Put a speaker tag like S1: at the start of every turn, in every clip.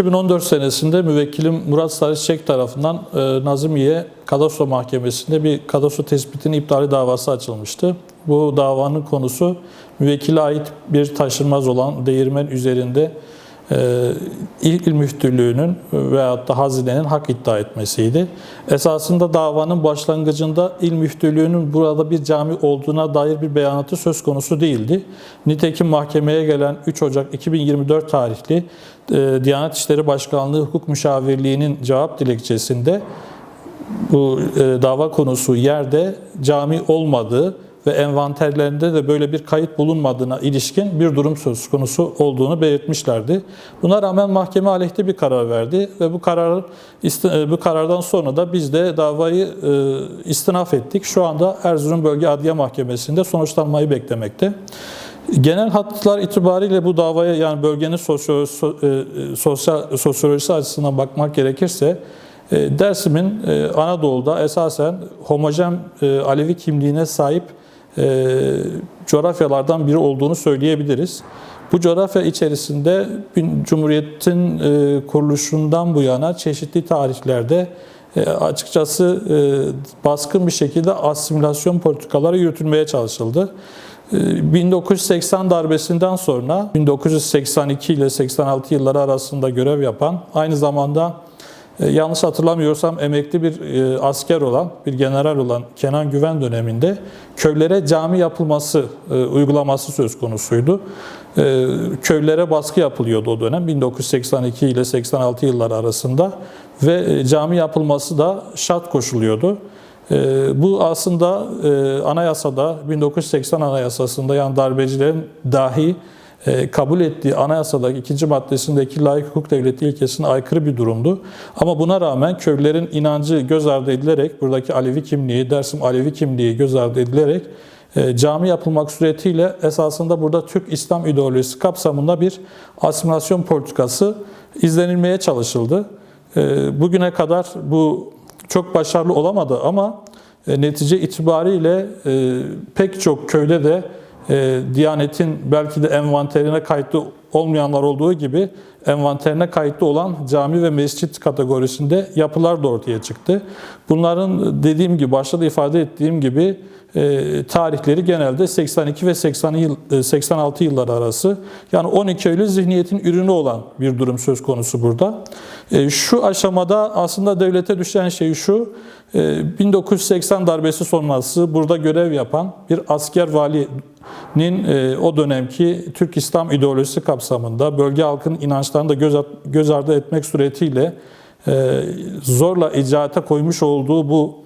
S1: 2014 senesinde müvekkilim Murat Sarıçek tarafından e, Nazımiye Kadastro Mahkemesi'nde bir kadastro tespitinin iptali davası açılmıştı. Bu davanın konusu müvekkile ait bir taşınmaz olan değirmen üzerinde İl İl Müftülüğü'nün veyahut da hazinenin hak iddia etmesiydi. Esasında davanın başlangıcında İl Müftülüğü'nün burada bir cami olduğuna dair bir beyanatı söz konusu değildi. Nitekim mahkemeye gelen 3 Ocak 2024 tarihli e, Diyanet İşleri Başkanlığı Hukuk Müşavirliği'nin cevap dilekçesinde bu e, dava konusu yerde cami olmadığı ve envanterlerinde de böyle bir kayıt bulunmadığına ilişkin bir durum söz konusu olduğunu belirtmişlerdi. Buna rağmen mahkeme aleyhte bir karar verdi ve bu karar bu karardan sonra da biz de davayı e, istinaf ettik. Şu anda Erzurum Bölge Adliye Mahkemesi'nde sonuçlanmayı beklemekte. Genel hatlar itibariyle bu davaya yani bölgenin e, sosyal sosyolojisi açısından bakmak gerekirse e, Dersim'in e, Anadolu'da esasen homojen e, Alevi kimliğine sahip e, coğrafyalardan biri olduğunu söyleyebiliriz. Bu coğrafya içerisinde Cumhuriyet'in e, kuruluşundan bu yana çeşitli tarihlerde e, açıkçası e, baskın bir şekilde asimilasyon politikaları yürütülmeye çalışıldı. E, 1980 darbesinden sonra 1982 ile 86 yılları arasında görev yapan, aynı zamanda e, yanlış hatırlamıyorsam emekli bir e, asker olan, bir general olan Kenan Güven döneminde köylere cami yapılması e, uygulaması söz konusuydu. E, Köylere baskı yapılıyordu o dönem 1982 ile 86 yılları arasında ve e, cami yapılması da şart koşuluyordu. E, Bu aslında e, anayasada 1980 anayasasında yani darbecilerin dahi e, kabul ettiği anayasadaki ikinci maddesindeki layık hukuk devleti ilkesine aykırı bir durumdu. Ama buna rağmen köylülerin inancı göz ardı edilerek, buradaki Alevi kimliği, Dersim Alevi kimliği göz ardı edilerek e, cami yapılmak suretiyle esasında burada Türk İslam ideolojisi kapsamında bir asimilasyon politikası izlenilmeye çalışıldı. E, Bugüne kadar bu çok başarılı olamadı ama e, netice itibariyle e, pek çok köyde de e, Diyanet'in belki de envanterine kayıtlı olmayanlar olduğu gibi envanterine kayıtlı olan cami ve mescit kategorisinde yapılar da ortaya çıktı. Bunların dediğim gibi başta da ifade ettiğim gibi e, tarihleri genelde 82 ve 80 yıl, e, 86 yıllar arası. Yani 12 Eylül zihniyetin ürünü olan bir durum söz konusu burada. E, şu aşamada aslında devlete düşen şey şu, e, 1980 darbesi sonrası burada görev yapan bir asker valinin e, o dönemki Türk İslam ideolojisi kapsamında bölge halkının inançlarını da göz, göz ardı etmek suretiyle e, zorla icraata koymuş olduğu bu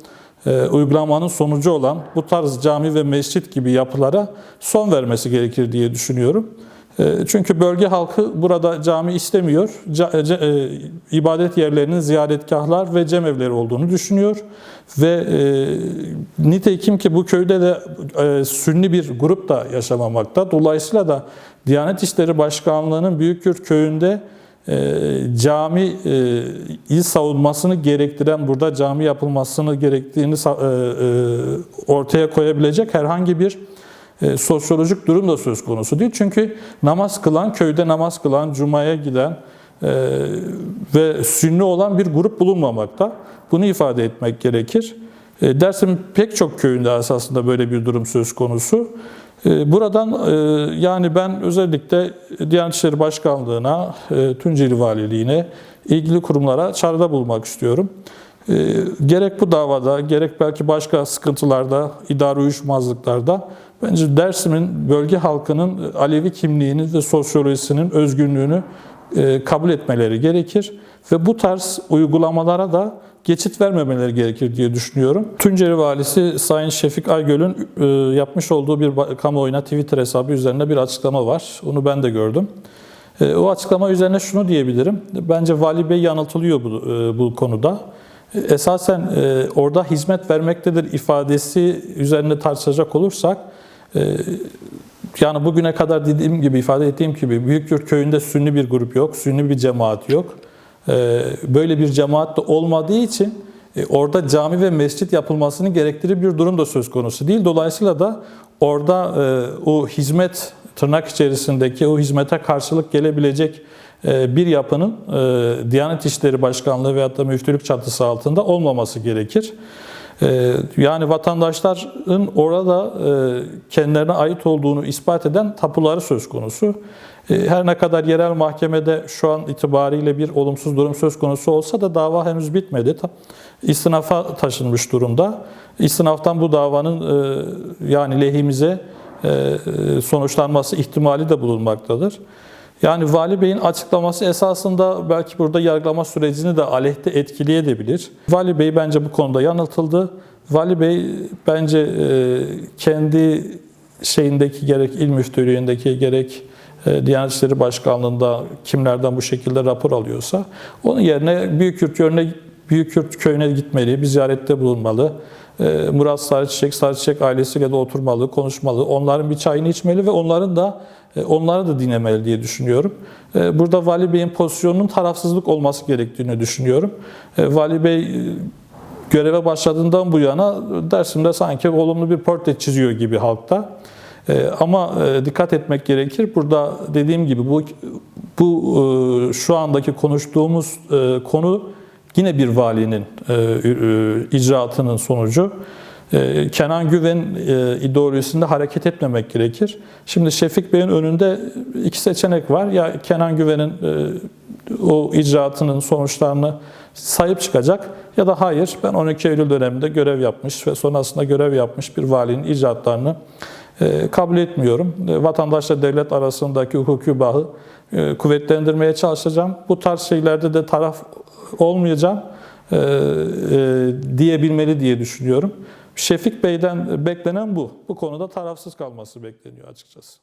S1: e, uygulamanın sonucu olan bu tarz cami ve mescit gibi yapılara son vermesi gerekir diye düşünüyorum. E, Çünkü bölge halkı burada cami istemiyor. Ce- e, ibadet yerlerinin ziyaretgahlar ve cemevleri olduğunu düşünüyor. Ve e, nitekim ki bu köyde de e, sünni bir grup da yaşamamakta. Dolayısıyla da Diyanet İşleri Başkanlığı'nın Büyükgürt köyünde e, cami e, il savunmasını gerektiren burada cami yapılmasını gerektiğini e, e, ortaya koyabilecek herhangi bir e, sosyolojik durum da söz konusu değil. Çünkü namaz kılan, köyde namaz kılan, cumaya giden e, ve sünni olan bir grup bulunmamakta. Bunu ifade etmek gerekir. E, Dersim pek çok köyünde esasında böyle bir durum söz konusu. Buradan yani ben özellikle Diyanet İşleri Başkanlığı'na, Tunceli Valiliğine, ilgili kurumlara çağrıda bulmak istiyorum. Gerek bu davada, gerek belki başka sıkıntılarda, idari uyuşmazlıklarda bence Dersim'in bölge halkının Alevi kimliğini ve sosyolojisinin özgünlüğünü e, kabul etmeleri gerekir ve bu tarz uygulamalara da geçit vermemeleri gerekir diye düşünüyorum. Tunceli Valisi Sayın Şefik Aygöl'ün e, yapmış olduğu bir kamuoyuna Twitter hesabı üzerinde bir açıklama var. Onu ben de gördüm. E, O açıklama üzerine şunu diyebilirim. Bence Vali Bey yanıltılıyor bu, e, bu konuda. E, Esasen e, orada hizmet vermektedir ifadesi üzerine tartışacak olursak e, yani bugüne kadar dediğim gibi ifade ettiğim gibi Büyükgürt köyünde sünni bir grup yok, sünni bir cemaat yok. Ee, Böyle bir cemaat de olmadığı için e, orada cami ve mescit yapılmasını gerektirir bir durum da söz konusu değil. Dolayısıyla da orada e, o hizmet tırnak içerisindeki o hizmete karşılık gelebilecek e, bir yapının Diyanet İşleri Başkanlığı veyahut da müftülük çatısı altında olmaması gerekir. E, Yani vatandaşların orada e, kendilerine ait olduğunu ispat eden tapuları söz konusu. E, Her ne kadar yerel mahkemede şu an itibariyle bir olumsuz durum söz konusu olsa da dava henüz bitmedi. İstinafa taşınmış durumda. İstinaftan bu davanın e, yani lehimize e, sonuçlanması ihtimali de bulunmaktadır. Yani Vali Bey'in açıklaması esasında belki burada yargılama sürecini de aleyhte etkileyebilir. Vali Bey bence bu konuda yanıltıldı. Vali Bey bence e, kendi şeyindeki gerek il müftülüğündeki gerek e, Diyanet İşleri Başkanlığı'nda kimlerden bu şekilde rapor alıyorsa onun yerine Büyükyurt köyüne, Büyükyurt köyüne gitmeli, bir ziyarette bulunmalı. E, Murat Sarıçiçek, Sarıçiçek ailesiyle de oturmalı, konuşmalı. Onların bir çayını içmeli ve onların da e, onları da dinlemeli diye düşünüyorum. E, Burada Vali Bey'in pozisyonunun tarafsızlık olması gerektiğini düşünüyorum. E, Vali Bey e, göreve başladığından bu yana Dersim'de sanki olumlu bir portre çiziyor gibi halkta. E, Ama e, dikkat etmek gerekir. Burada dediğim gibi bu bu e, şu andaki konuştuğumuz e, konu yine bir valinin e, e, icraatının sonucu. E, Kenan Güven e, ideolojisinde hareket etmemek gerekir. Şimdi Şefik Bey'in önünde iki seçenek var. Ya Kenan Güven'in e, o icraatının sonuçlarını sahip çıkacak ya da hayır ben 12 Eylül döneminde görev yapmış ve sonrasında görev yapmış bir valinin icraatlarını kabul etmiyorum. E, Vatandaşla devlet arasındaki hukuki bağı e, kuvvetlendirmeye çalışacağım. Bu tarz şeylerde de taraf olmayacağım e, e, diyebilmeli diye düşünüyorum. Şefik Bey'den beklenen bu. Bu konuda tarafsız kalması bekleniyor açıkçası.